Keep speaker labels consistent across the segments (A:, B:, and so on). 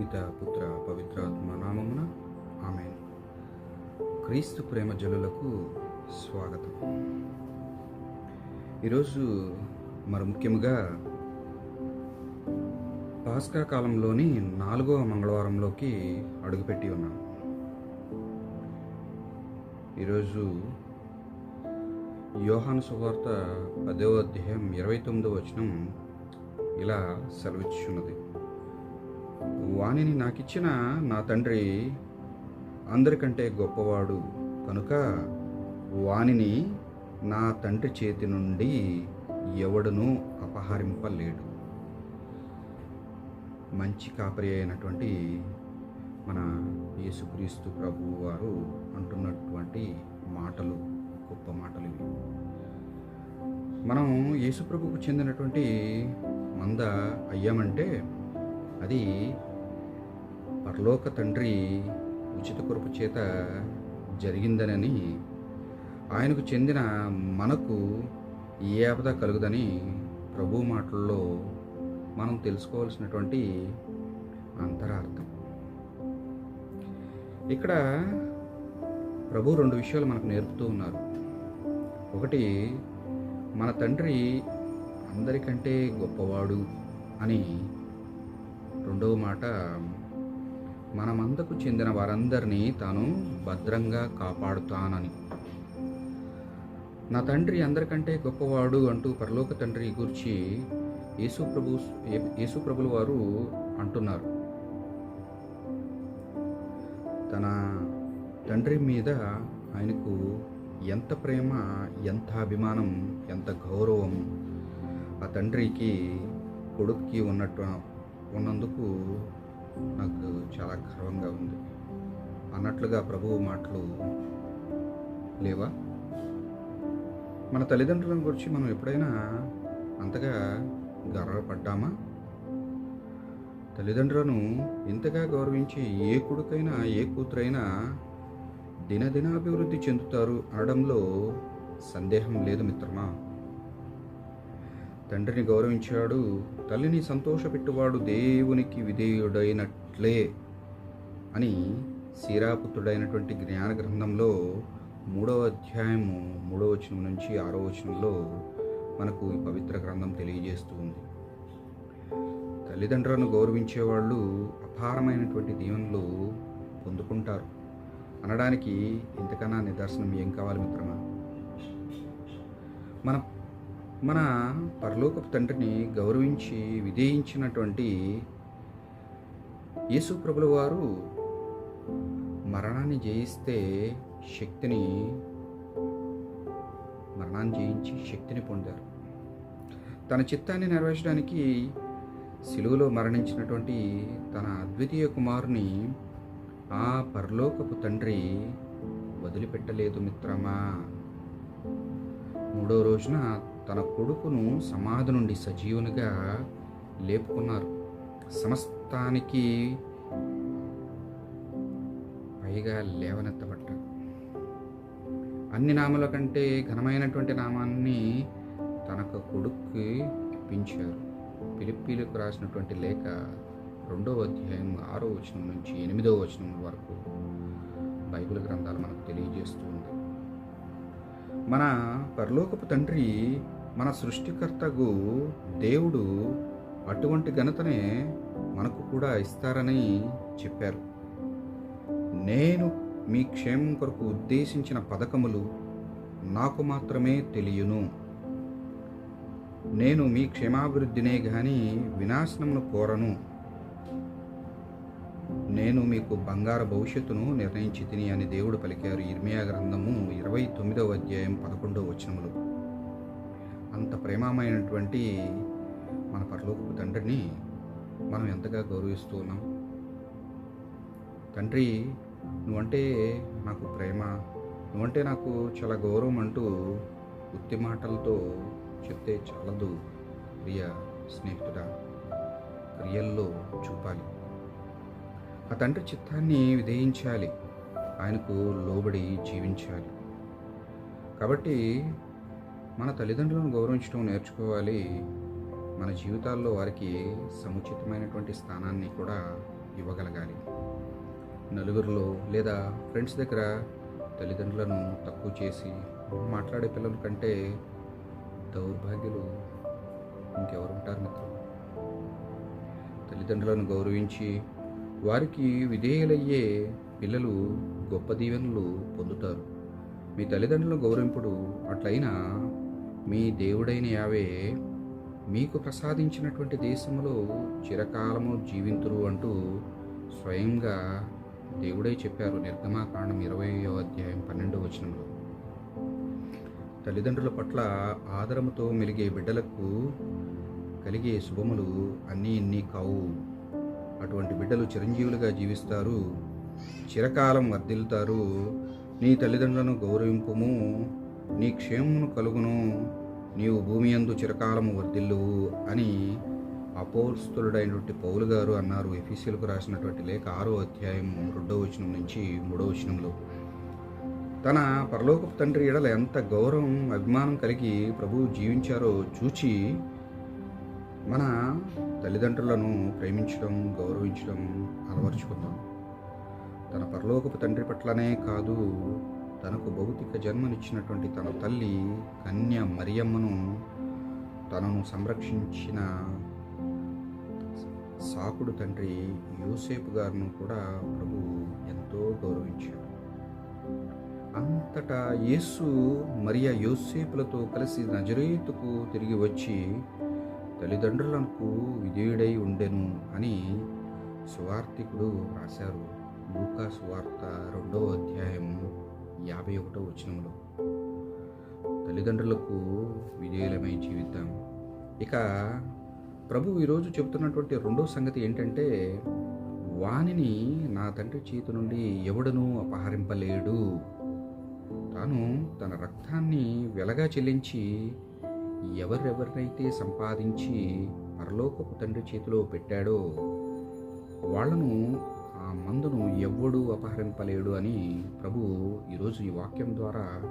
A: పిత పుత్ర పవిత్రాత్మ నామమున ఆమె క్రీస్తు ప్రేమ జలులకు స్వాగతం. ఈరోజు మరి ముఖ్యంగా పాస్కా కాలంలోని నాలుగవ మంగళవారంలోకి అడుగుపెట్టి ఉన్నాం. ఈరోజు యోహాను సువార్త పదవ అధ్యాయం ఇరవై తొమ్మిదో వచనం ఇలా సెలవిచ్చున్నది వాణిని నాకిచ్చిన నా తండ్రి అందరికంటే గొప్పవాడు. కనుక వాణిని నా తండ్రి చేతి నుండి ఎవడునూ అపహరింపలేడు. మంచి కాపరి అయినటువంటి మన యేసుక్రీస్తు ప్రభు వారు అంటున్నటువంటి మాటలు గొప్ప మాటలు ఇవి. మనం యేసుప్రభుకు చెందినటువంటి మంద అయ్యామంటే అది పరలోక తండ్రి ఉచిత కృప చేత జరిగిందనని ఆయనకు చెందిన మనకు ఏ ఆపద కలుగుదని ప్రభు మాటల్లో మనం తెలుసుకోవాల్సినటువంటి అంతరార్థం. ఇక్కడ ప్రభు రెండు విషయాలు మనకు నేర్పుతూ ఉన్నారు. ఒకటి మన తండ్రి అందరికంటే గొప్పవాడు అని రెండవ మాట మనమందకు చెందిన వారందరినీ తాను భద్రంగా కాపాడుతానని. నా తండ్రి అందరికంటే గొప్పవాడు అంటూ పరలోక తండ్రి గురించి యేసుప్రభు యేసుప్రభుల వారు అంటున్నారు. తన తండ్రి మీద ఆయనకు ఎంత ప్రేమ ఎంత అభిమానం ఎంత గౌరవం ఆ తండ్రికి కొడుక్కి ఉన్నట్టు ఉన్నందుకు నాకు చాలా గర్వంగా ఉంది. అన్నట్లుగా ప్రభువు మాటలు లేవా? మన తల్లిదండ్రుల గురించి మనం ఎప్పుడైనా అంతగా గర్వపడ్డామా? తల్లిదండ్రులను ఇంతగా గౌరవించి ఏ కొడుకైనా ఏ కూతురైనా దినదినాభివృద్ధి చెందుతారు అనడంలో సందేహం లేదు మిత్రమా? తండ్రిని గౌరవించాడు. తల్లిని సంతోషపెట్టువాడు దేవునికి విధేయుడైనట్లే అని సీరాపుత్రుడైనటువంటి జ్ఞాన గ్రంథంలో మూడవ అధ్యాయము మూడవ వచనం నుంచి ఆరో వచనంలో మనకు ఈ పవిత్ర గ్రంథం తెలియజేస్తూ ఉంది. తల్లిదండ్రులను గౌరవించే వాళ్ళు అపారమైనటువంటి దీవెనలు పొందుకుంటారు. అనడానికి ఇంతకన్నా నిదర్శనం ఏం కావాలి మిత్రమా? మన మన పరలోకపు తండ్రిని గౌరవించి విధేయించినటువంటి యేసు ప్రభుల వారు మరణాన్ని జయిస్తే శక్తిని మరణాన్ని జయించి శక్తిని పొందారు. తన చిత్తాన్ని నెరవేర్చడానికి సిలువలో మరణించినటువంటి తన అద్వితీయ కుమారుని ఆ పరలోకపు తండ్రి వదిలిపెట్టలేదు మిత్రమా. మూడో రోజున తన కొడుకును సమాధి నుండి సజీవునిగా లేపుకున్నారు. సమస్తానికి పైగా లేవనెత్తబడ్డారు అన్ని నామల కంటే ఘనమైనటువంటి నామాన్ని తనకు కొడుక్కి ఇప్పించారు. పిలిపిలకు రాసినటువంటి లేఖ రెండవ అధ్యాయం ఆరో వచనం నుంచి ఎనిమిదవ వచనం వరకు బైబిల్ గ్రంథాలు మనకు తెలియజేస్తుంది మన పరలోకపు తండ్రి మన సృష్టికర్తకు దేవుడు అటువంటి ఘనతనే మనకు కూడా ఇస్తారని చెప్పారు. నేను మీ క్షేమం కొరకు ఉద్దేశించిన పథకములు నాకు మాత్రమే తెలియను. నేను మీ క్షేమాభివృద్ధినే గాని వినాశనమును కోరను. నేను మీకు బంగారు భవిష్యత్తును నిర్ణయించి తిని అని దేవుడు పలికారు. ఇర్మియా గ్రంథము ఇరవై తొమ్మిదవ అధ్యాయం పదకొండవ వచనములు. అంత ప్రేమమైనటువంటి మన పరలోకపు తండ్రిని మనం ఎంతగా గౌరవిస్తూ ఉన్నాం. తండ్రి నువ్వంటే నాకు ప్రేమ నువ్వంటే నాకు చాలా గౌరవం అంటూ ఉత్తి మాటలతో చెప్తే చాలదు ప్రియ స్నేహితుడా. క్రియల్లో చూపాలి. ఆ తండ్రి చిత్తాన్ని విధేయించాలి. ఆయనకు లోబడి జీవించాలి. కాబట్టి మన తల్లిదండ్రులను గౌరవించడం నేర్చుకోవాలి. మన జీవితాల్లో వారికి సముచితమైనటువంటి స్థానాన్ని కూడా ఇవ్వగలగాలి. నలుగురిలో లేదా ఫ్రెండ్స్ దగ్గర తల్లిదండ్రులను తక్కువ చేసి మాట్లాడే పిల్లల కంటే దౌర్భాగ్యులు ఇంకెవరు ఉంటారు మిత్రులు? తల్లిదండ్రులను గౌరవించి వారికి విధేయులయ్యే పిల్లలు గొప్ప దీవెనలు పొందుతారు. మీ తల్లిదండ్రుల గౌరవింపుడు అట్లయినా మీ దేవుడైన యావే మీకు ప్రసాదించినటువంటి దేశంలో చిరకాలము జీవింతురు అంటూ స్వయంగా దేవుడే చెప్పారు. నిర్గమాకాండం ఇరవయో అధ్యాయం పన్నెండో వచనంలో. తల్లిదండ్రుల పట్ల ఆదరముతో మెలిగే బిడ్డలకు కలిగే శుభములు అన్నీ ఇన్ని కావు. అటువంటి బిడ్డలు చిరంజీవులుగా జీవిస్తారు చిరకాలం వర్ధిల్తారు నీ తల్లిదండ్రులను గౌరవింపుము నీ క్షేమమును కలుగును నీవు భూమి యందు చిరకాలము వర్ధిల్లువు అని అపోస్తులుడైనటువంటి పౌలు గారు అన్నారు. ఎఫీసీలకు రాసినటువంటి లేఖ ఆరో అధ్యాయం రెండో వచనం నుంచి మూడో వచనంలో. తన పరలోకపు తండ్రి ఎడల ఎంత గౌరవం అభిమానం కలిగి ప్రభువు జీవించారో చూచి మన తల్లిదండ్రులను ప్రేమించడం గౌరవించడం అలవర్చుకుందాం. తన పరలోకపు తండ్రి పట్లనే కాదు తనకు భౌతిక జన్మనిచ్చినటువంటి తన తల్లి కన్య మరియమ్మను తనను సంరక్షించిన సాకుడు తండ్రి యూసేపు గారిను కూడా ప్రభు ఎంతో గౌరవించాడు. అంతటా యేసు మరియా యోసేపులతో కలిసి నజరేతుకు తిరిగి వచ్చి తల్లిదండ్రులకు విధేయుడై ఉండెను అని సువార్థికుడు రాశారు. లూకా సువార్త రెండో అధ్యాయం యాభై ఒకటో వచనంలో తల్లిదండ్రులకు విజయలమై జీవిద్దాం. ఇక ప్రభు ఈరోజు చెబుతున్నటువంటి రెండో సంగతి ఏంటంటే వానిని నా తండ్రి చేతి నుండి ఎవడనూ అపహరింపలేడు. తాను తన రక్తాన్ని వెలగా చెల్లించి ఎవరెవరినైతే సంపాదించి పరలోకపు తండ్రి చేతిలో పెట్టాడో వాళ్ళను మందును ఎవ్వడూ అపహరింపలేడు అని ప్రభు ఈరోజు ఈ వాక్యం ద్వారా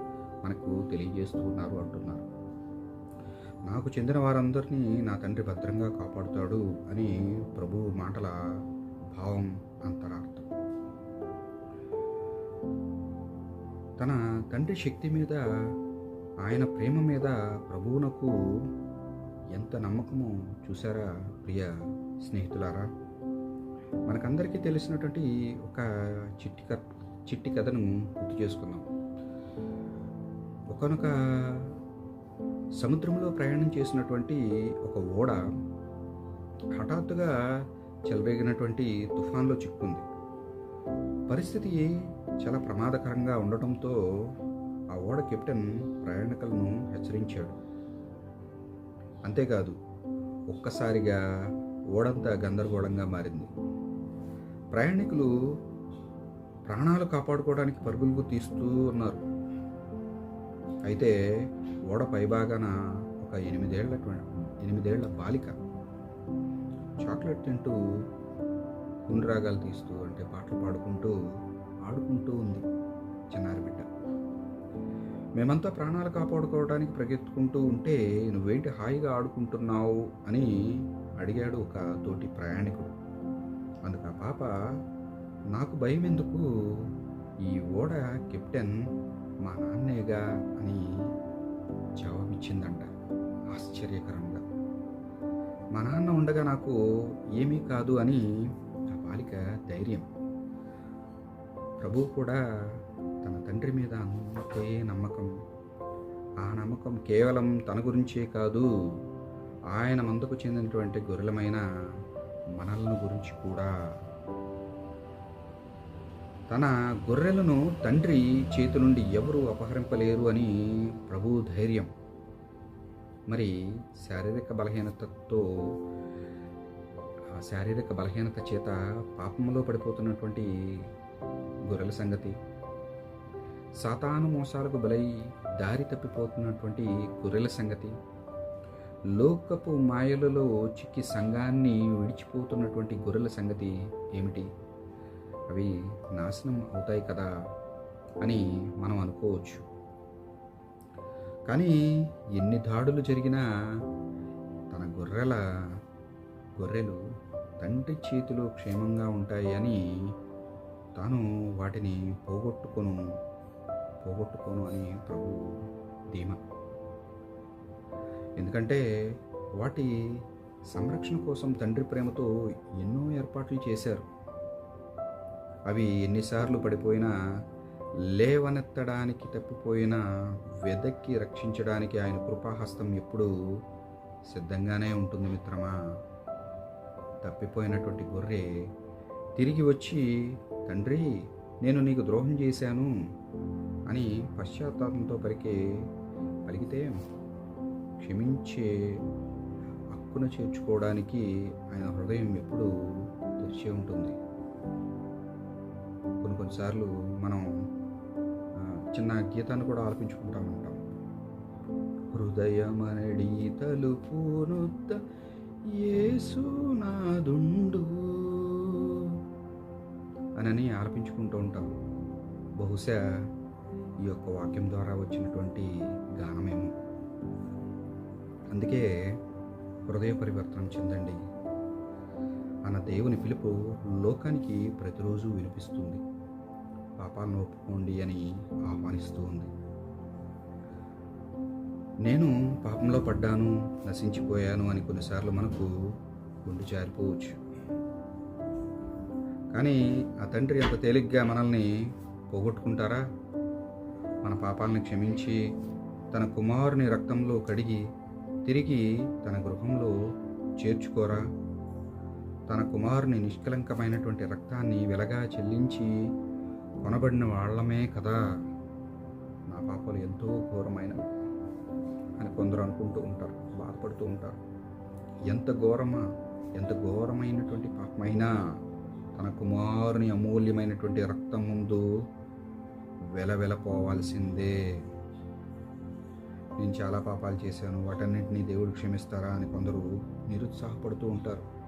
A: మనకు తెలియజేస్తూ ఉన్నారు అంటున్నారు. నాకు చెందిన వారందరినీ నా తండ్రి భద్రంగా కాపాడుతాడు అని ప్రభు మాటల భావం అంతరార్థం. తన తండ్రి శక్తి మీద ఆయన ప్రేమ మీద ప్రభువునకు ఎంత నమ్మకమో చూసారా ప్రియ స్నేహితులారా? మనకందరికీ తెలిసినటువంటి ఒక చిట్టి క చిట్టి కథను గుర్తు చేసుకుందాం. ఒకనొక సముద్రంలో ప్రయాణం చేసినటువంటి ఒక ఓడ హఠాత్తుగా చెలరేగినటువంటి తుఫాన్లో చిక్కుంది పరిస్థితి చాలా ప్రమాదకరంగా ఉండటంతో ఆ ఓడ కెప్టెన్ ప్రయాణికులను హెచ్చరించాడు. అంతేకాదు ఒక్కసారిగా ఓడంతా గందరగోళంగా మారింది. ప్రయాణికులు ప్రాణాలు కాపాడుకోవడానికి పరుగులు తీస్తూ ఉన్నారు. అయితే ఓడ పైభాగాన ఒక ఎనిమిదేళ్ళ ఎనిమిదేళ్ళ బాలిక చాక్లెట్ తింటూ గుండ్రాగాలు తీస్తూ అంటే పాటలు పాడుకుంటూ ఆడుకుంటూ ఉంది చిన్నారి బిడ్డ. మేమంతా ప్రాణాలు కాపాడుకోవడానికి ప్రగెత్తుకుంటూ ఉంటే నువ్వేంటి హాయిగా ఆడుకుంటున్నావు అని అడిగాడు ఒక తోటి ప్రయాణికుడు. అందుకు ఆ పాప నాకు భయం ఎందుకు ఈ ఓడ కెప్టెన్ మా నాన్నేగా అని జవాబిచ్చిందంట. ఆశ్చర్యకరంగా. మా నాన్న ఉండగా నాకు ఏమీ కాదు అని ఆ బాలిక ధైర్యం. ప్రభు కూడా తన తండ్రి మీద అంతే నమ్మకం. ఆ నమ్మకం కేవలం తన గురించే కాదు ఆయన మందుకు చెందినటువంటి గొర్రెలమైన మనలను గురించి కూడా. తన గొర్రెలను తండ్రి చేతి నుండి ఎవరు అపహరింపలేరు అని ప్రభు ధైర్యం. మరి శారీరక బలహీనతతో శారీరక బలహీనత చేత పాపంలో పడిపోతున్నటువంటి గొర్రెల సంగతి. సాతాను మోసాలకు బలై దారి తప్పిపోతున్నటువంటి గొర్రెల సంగతి. లోకపు మాయలలో చిక్కి సంఘాన్ని విడిచిపోతున్నటువంటి గొర్రెల సంగతి ఏమిటి? అవి నాశనం అవుతాయి కదా అని మనం అనుకోవచ్చు. కానీ ఎన్ని దాడులు జరిగినా తన గొర్రెల గొర్రెలు తండ్రి చేతిలో క్షేమంగా ఉంటాయి అని తాను వాటిని పోగొట్టుకొను పోగొట్టుకోను అని ప్రభు ధీమా. ఎందుకంటే వాటి సంరక్షణ కోసం తండ్రి ప్రేమతో ఎన్నో ఏర్పాట్లు చేశారు. అవి ఎన్నిసార్లు పడిపోయినా లేవనెత్తడానికి తప్పిపోయినా వెదక్కి రక్షించడానికి ఆయన కృపాహస్తం ఎప్పుడూ సిద్ధంగానే ఉంటుంది మిత్రమా. తప్పిపోయినటువంటి గొర్రె తిరిగి వచ్చి తండ్రి నేను నీకు ద్రోహం చేశాను అని పశ్చాత్తాపంతో పలికే పలికితే క్షమించే హక్కును చేర్చుకోవడానికి ఆయన హృదయం ఎప్పుడూ తెరిచి ఉంటుంది. కొన్ని కొన్నిసార్లు మనం చిన్న గీతాన్ని కూడా ఆలపించుకుంటా ఉంటాం. హృదయమనడి తలుపునొద్ద యేసునాదుండు అనని ఆలపించుకుంటూ ఉంటాం. బహుశా ఈ యొక్క వాక్యం ద్వారా వచ్చినటువంటి గానమేమో. అందుకే హృదయ పరివర్తనం చెందండి. మన దేవుని పిలుపు లోకానికి ప్రతిరోజు వినిపిస్తుంది. పాపాలను ఒప్పుకోండి అని ఆహ్వానిస్తూ ఉంది నేను పాపంలో పడ్డాను నశించిపోయాను అని కొన్నిసార్లు మనకు గుండు జారిపోవచ్చు. కానీ ఆ తండ్రి అంత తేలిగ్గా మనల్ని పోగొట్టుకుంటారా? మన పాపాలను క్షమించి తన కుమారుని రక్తంలో కడిగి తిరిగి తన గృహంలో చేర్చుకోరా. తన కుమారుని నిష్కలంకమైనటువంటి రక్తాన్ని వెలగా చెల్లించి కొనబడిన వాళ్ళమే కదా నా పాపలు ఎంతో ఘోరమైనవి అని కొందరు అనుకుంటూ ఉంటారు బాధపడుతూ ఉంటారు. ఎంత ఘోరమా ఎంత ఘోరమైనటువంటి పాపమైనా తన కుమారుని అమూల్యమైనటువంటి రక్తం ముందు వెలవెలపోవాల్సిందే. నేను చాలా పాపాలు చేశాను. వాటన్నింటినీ దేవుడు క్షమిస్తారా అని కొందరు నిరుత్సాహపడుతూ ఉంటారు.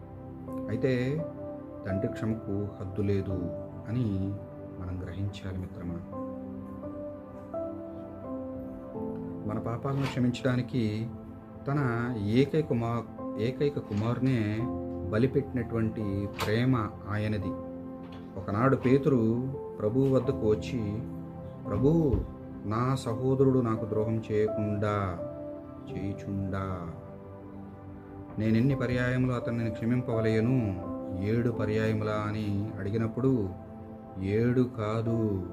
A: అయితే తండ్రి క్షమకు హద్దు లేదు అని మనం గ్రహించాలి మిత్రమా? మన పాపాలను క్షమించడానికి తన ఏకైక కుమార్ ఏకైక కుమారునే బలిపెట్టినటువంటి ప్రేమ ఆయనది. ఒకనాడు పేతురు ప్రభువు వద్దకు వచ్చి ప్రభు నా సహోదరుడు నాకు ద్రోహం చేయకుండా చేయుచుండా. నేనెన్ని పర్యాయములు అతన్ని క్షమింపవలయను ఏడు పర్యాయములా అని అడిగినప్పుడు ఏడు కాదు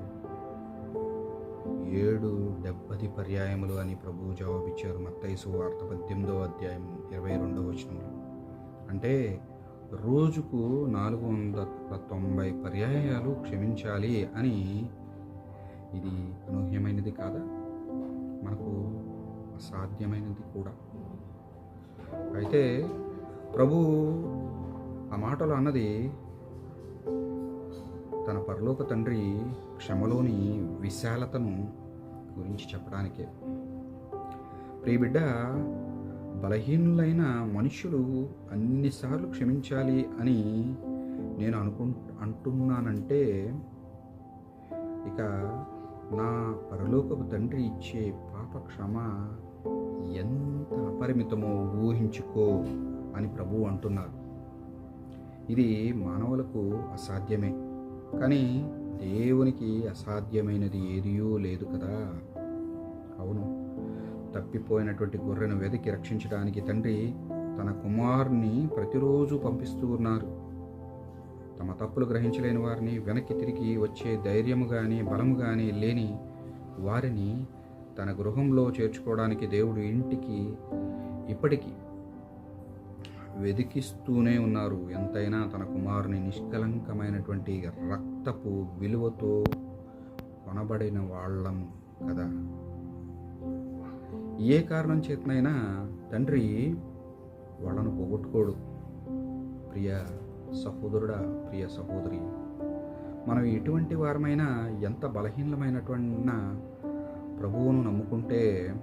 A: ఏడు డెబ్బది పర్యాయములు అని ప్రభువు జవాబిచ్చారు. మత్తైసు వార్త పద్దెనిమిదో అధ్యాయం ఇరవై రెండో వచనంలో. అంటే రోజుకు నాలుగు వందల తొంభై పర్యాయాలు క్షమించాలి అని ఇది అనూహ్యమైనది కాదా? మనకు అసాధ్యమైనది కూడా. అయితే ప్రభు ఆ మాటలు అన్నది తన పరలోక తండ్రి క్షమలోని విశాలతను గురించి చెప్పడానికే. ప్రియబిడ్డ బలహీనులైన మనుషులు అన్నిసార్లు క్షమించాలి అని నేను అనుకు అంటున్నానంటే ఇక నా పరలోకపు తండ్రి ఇచ్చే పాప క్షమ ఎంత అపరిమితమో ఊహించుకో అని ప్రభువు అంటున్నారు ఇది మానవులకు అసాధ్యమే. కానీ దేవునికి అసాధ్యమైనది ఏదియూ లేదు కదా. అవును తప్పిపోయినటువంటి గొర్రెను వెతికి రక్షించడానికి తండ్రి తన కుమారుని ప్రతిరోజు పంపిస్తూ ఉన్నారు. తమ తప్పులు గ్రహించలేని వారిని వెనక్కి తిరిగి వచ్చే ధైర్యము కానీ బలము కానీ లేని వారిని తన గృహంలో చేర్చుకోవడానికి దేవుడు ఇంటికి ఇప్పటికీ వెదికిస్తూనే ఉన్నారు. ఎంతైనా తన కుమారుని నిష్కలంకమైనటువంటి రక్తపు విలువతో కొనబడిన వాళ్ళం కదా. ఏ కారణం చేతనైనా తండ్రి వాళ్ళను పోగొట్టుకోడు. ప్రియా సహోదరుడా ప్రియ సహోదరి. మనం ఎటువంటి వారమైనా ఎంత బలహీనమైనటువంటి ప్రభువును నమ్ముకుంటే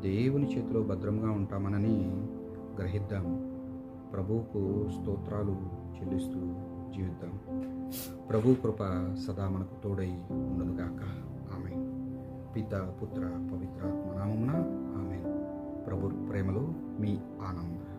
A: దేవుని చేతిలో భద్రంగా ఉంటామనని గ్రహిద్దాం. ప్రభువుకు స్తోత్రాలు చెల్లిస్తూ జీవిద్దాం. ప్రభు కృప సదా మనకు తోడై ఉండదుగాక ఆమె పిత పుత్ర పవిత్రాత్మ నామమున ఆమె ప్రభు ప్రేమలో మీ ఆనందం.